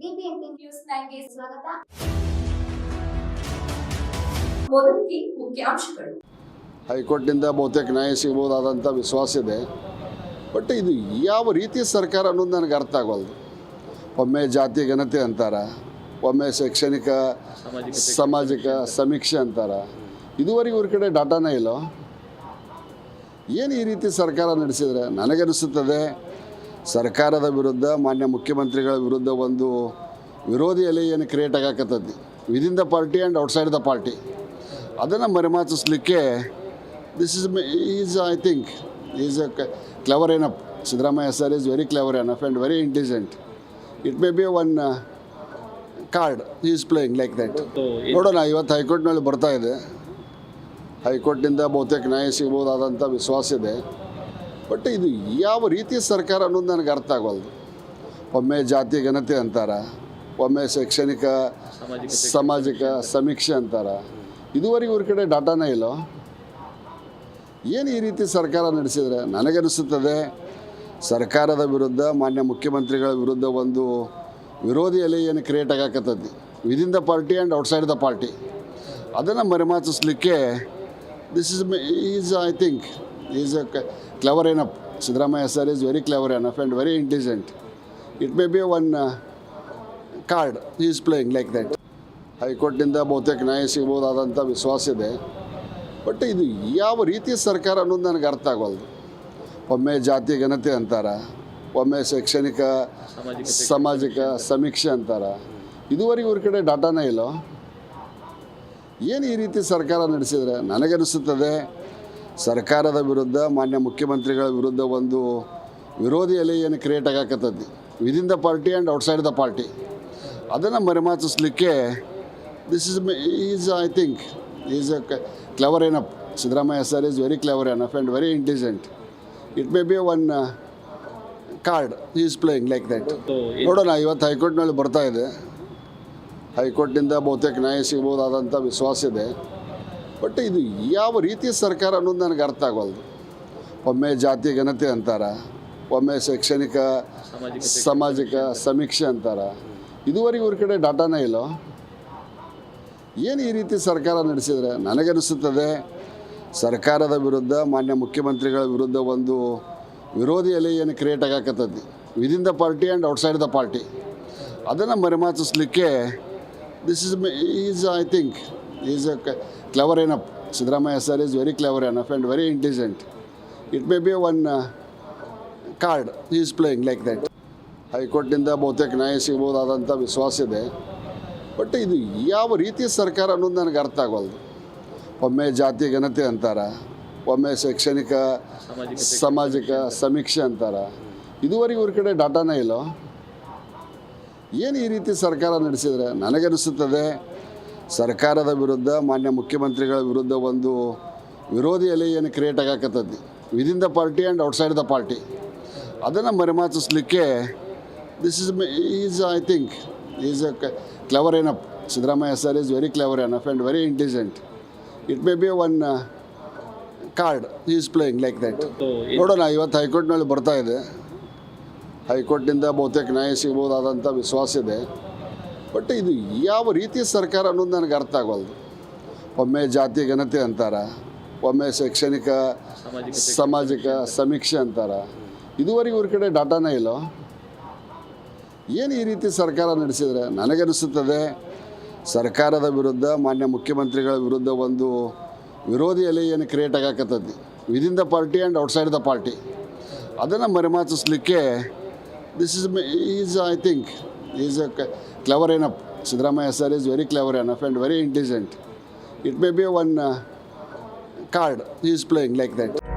News ಸ್ವಾಗತ. ಮುಖ್ಯಾಂಶಗಳು. ಹೈಕೋರ್ಟ್ನಿಂದ ಬಹುತೇಕ ನ್ಯಾಯ ಸಿಗಬಹುದಾದಂಥ ವಿಶ್ವಾಸ ಇದೆ. ಬಟ್ ಇದು ಯಾವ ರೀತಿ ಸರ್ಕಾರ ಅನ್ನೋದು ನನಗೆ ಅರ್ಥ ಆಗೋಲ್ದು. ಒಮ್ಮೆ ಜಾತಿ ಘನತೆ ಅಂತಾರ, ಒಮ್ಮೆ ಶೈಕ್ಷಣಿಕ ಸಾಮಾಜಿಕ ಸಮೀಕ್ಷೆ ಅಂತಾರ, ಇದುವರೆಗೆ ಇವ್ರ ಕಡೆ ಡಾಟಾನೇ ಇಲ್ಲ. ಏನು ಈ ರೀತಿ ಸರ್ಕಾರ ನಡೆಸಿದರೆ ನನಗನಿಸುತ್ತದೆ ಸರ್ಕಾರದ ವಿರುದ್ಧ ಮಾನ್ಯ ಮುಖ್ಯಮಂತ್ರಿಗಳ ವಿರುದ್ಧ ಒಂದು ವಿರೋಧಿ ಅಲೆ ಏನು create ಆಗಾಕತ್ತೈತಿ within the party and outside the party ಅದನ್ನು ಮರೆಮಾಚಿಸ್ಲಿಕ್ಕೆ this is is I think is a clever enough Siddaramaiah sir is very clever enough and very intelligent it may be one card is playing like that ನೋಡೋಣ ಇವತ್ತು ಹೈಕೋರ್ಟ್ನಲ್ಲಿ ಬರ್ತಾ ಇದೆ. ಹೈಕೋರ್ಟ್ನಿಂದ ಬಹುತೇಕ ನ್ಯಾಯ ಸಿಗ್ಬೋದಾದಂಥ ವಿಶ್ವಾಸ ಇದೆ. ಬಟ್ ಇದು ಯಾವ ರೀತಿ ಸರ್ಕಾರ ಅನ್ನೋದು ನನಗೆ ಅರ್ಥ ಆಗೋಲ್ದು ಒಮ್ಮೆ ಜಾತಿ ಘನತೆ ಅಂತಾರ, ಒಮ್ಮೆ ಶೈಕ್ಷಣಿಕ ಸಾಮಾಜಿಕ ಸಮೀಕ್ಷೆ ಅಂತಾರ. ಇದುವರೆಗೂ ಇವ್ರ ಕಡೆ ಡಾಟಾನೇ ಇಲ್ಲ. ಏನು ಈ ರೀತಿ ಸರ್ಕಾರ ನಡೆಸಿದರೆ? ನನಗನಿಸುತ್ತದೆ ಸರ್ಕಾರದ ವಿರುದ್ಧ, ಮಾನ್ಯ ಮುಖ್ಯಮಂತ್ರಿಗಳ ವಿರುದ್ಧ ಒಂದು ವಿರೋಧಿ ಅಲೆ ಏನು create ಆಗಾಕತ್ತದ್ದು within the party and outside the party ಅದನ್ನು ಮರೆಮಾಚಿಸ್ಲಿಕ್ಕೆ this is is I think is a clever enough Siddaramaiah sir is very clever enough and very intelligent it may be one card is playing like that ಹೈಕೋರ್ಟ್ನಿಂದ ಬಹುತೇಕ ನ್ಯಾಯ ಸಿಗ್ಬೋದಾದಂಥ ವಿಶ್ವಾಸ ಇದೆ. But ಇದು ಯಾವ ರೀತಿ ಸರ್ಕಾರ ಅನ್ನೋದು ನನಗೆ ಅರ್ಥ ಆಗೋಲ್ದು ಒಮ್ಮೆ ಜಾತಿ ಘನತೆ ಅಂತಾರ, ಒಮ್ಮೆ ಶೈಕ್ಷಣಿಕ ಸಾಮಾಜಿಕ ಸಮೀಕ್ಷೆ ಅಂತಾರ. ಇದುವರೆಗೂ ಇವ್ರ ಕಡೆ ಡಾಟಾನೇ ಇಲ್ಲೋ. ಏನು ಈ ರೀತಿ ಸರ್ಕಾರ ನಡೆಸಿದರೆ ನನಗನಿಸುತ್ತದೆ ಸರ್ಕಾರದ ವಿರುದ್ಧ ಮಾನ್ಯ ಮುಖ್ಯಮಂತ್ರಿಗಳ ವಿರುದ್ಧ ಒಂದು ವಿರೋಧಿ ಅಲೆ ಏನು create ಆಗಾಕತ್ತದ್ದು? Within the party and outside the party ಅದನ್ನು ಮರೆಮಾಚಿಸ್ಲಿಕ್ಕೆ this is is I think is a clever enough Siddaramaiah sir is very clever enough and very intelligent it may be one card is playing like that ನೋಡೋಣ ಇವತ್ತು ಹೈಕೋರ್ಟ್ನಲ್ಲಿ ಬರ್ತಾ ಇದೆ. ಹೈಕೋರ್ಟ್ನಿಂದ ಬಹುತೇಕ ನ್ಯಾಯ ಸಿಗ್ಬೋದಾದಂಥ ವಿಶ್ವಾಸ ಇದೆ. ಬಟ್ ಇದು ಯಾವ ರೀತಿ ಸರ್ಕಾರ ಅನ್ನೋದು ನನಗೆ ಅರ್ಥ ಆಗೋಲ್ದು. ಒಮ್ಮೆ ಜಾತಿ ಘನತೆ ಅಂತಾರ, ಒಮ್ಮೆ ಶೈಕ್ಷಣಿಕ ಸಾಮಾಜಿಕ ಸಮೀಕ್ಷೆ ಅಂತಾರ, ಇದುವರೆಗೆ ಇವ್ರ ಕಡೆ ಡಾಟಾನೇ ಇಲ್ಲ. ಏನು ಈ ರೀತಿ ಸರ್ಕಾರ ನಡೆಸಿದರೆ? ನನಗನಿಸುತ್ತದೆ ಸರ್ಕಾರದ ವಿರುದ್ಧ, ಮಾನ್ಯ ಮುಖ್ಯಮಂತ್ರಿಗಳ ವಿರುದ್ಧ ಒಂದು ವಿರೋಧಿ ಅಲೆ ಏನು create ಆಗಾಕತ್ತೈತಿ within the party and outside the party ಅದನ್ನು ಮರೆಮಾಚಿಸ್ಲಿಕ್ಕೆ this is is I think is a clever enough Siddaramaiah sir is very clever enough and very intelligent it may be one card is playing like that ಹೈಕೋರ್ಟ್ನಿಂದ ಬಹುತೇಕ ನ್ಯಾಯ ಸಿಗ್ಬೋದಾದಂಥ ವಿಶ್ವಾಸ ಇದೆ. But ಇದು ಯಾವ ರೀತಿ ಸರ್ಕಾರ ಅನ್ನೋದು ನನಗೆ ಅರ್ಥ ಆಗೋಲ್ದು ಒಮ್ಮೆ ಜಾತಿ ಘನತೆ ಅಂತಾರ, ಒಮ್ಮೆ ಶೈಕ್ಷಣಿಕ ಸಾಮಾಜಿಕ ಸಮೀಕ್ಷೆ ಅಂತಾರ. ಇದುವರೆಗೂ ಇವ್ರ ಕಡೆ ಡಾಟಾನೇ ಇಲ್ಲ. ಏನು ಈ ರೀತಿ ಸರ್ಕಾರ ನಡೆಸಿದರೆ? ನನಗನಿಸುತ್ತದೆ ಸರ್ಕಾರದ ವಿರುದ್ಧ, ಮಾನ್ಯ ಮುಖ್ಯಮಂತ್ರಿಗಳ ವಿರುದ್ಧ ಒಂದು ವಿರೋಧಿ ಅಲೆ ಏನು create ಆಗಾಕತ್ತೈತಿ within the party and outside the party ಅದನ್ನು ಮರೆಮಾಚಿಸ್ಲಿಕ್ಕೆ this is is I think is a clever enough Siddaramaiah sir is very clever enough and very intelligent it may be one card is playing like that ನೋಡೋಣ, ಇವತ್ತು ಹೈಕೋರ್ಟ್ನಲ್ಲಿ ಬರ್ತಾ ಇದೆ. ಹೈಕೋರ್ಟ್ನಿಂದ ಬಹುತೇಕ ನ್ಯಾಯ ಸಿಗ್ಬೋದಾದಂಥ ವಿಶ್ವಾಸ ಇದೆ. ಬಟ್ ಇದು ಯಾವ ರೀತಿ ಸರ್ಕಾರ ಅನ್ನೋದು ನನಗೆ ಅರ್ಥ ಆಗೋಲ್ದು. ಒಮ್ಮೆ ಜಾತಿ ಘನತೆ ಅಂತಾರ, ಒಮ್ಮೆ ಶೈಕ್ಷಣಿಕ ಸಾಮಾಜಿಕ ಸಮೀಕ್ಷೆ ಅಂತಾರ. ಇದುವರೆಗೆ ಇವ್ರ ಕಡೆ ಡಾಟಾನೇ ಇಲ್ಲ. ಏನು ಈ ರೀತಿ ಸರ್ಕಾರ ನಡೆಸಿದರೆ? ನನಗನಿಸುತ್ತದೆ ಸರ್ಕಾರದ ವಿರುದ್ಧ, ಮಾನ್ಯ ಮುಖ್ಯಮಂತ್ರಿಗಳ ವಿರುದ್ಧ ಒಂದು ವಿರೋಧಿ ಅಲೆ ಏನು create ಆಗಾಕತ್ತೈತಿ within the party and outside the party ಅದನ್ನು ಮರೆಮಾಚಿಸ್ಲಿಕ್ಕೆ this is is I think is clever enough. Sidramaya sir is very clever enough and very intelligent. It may be one uh, card he is playing like that.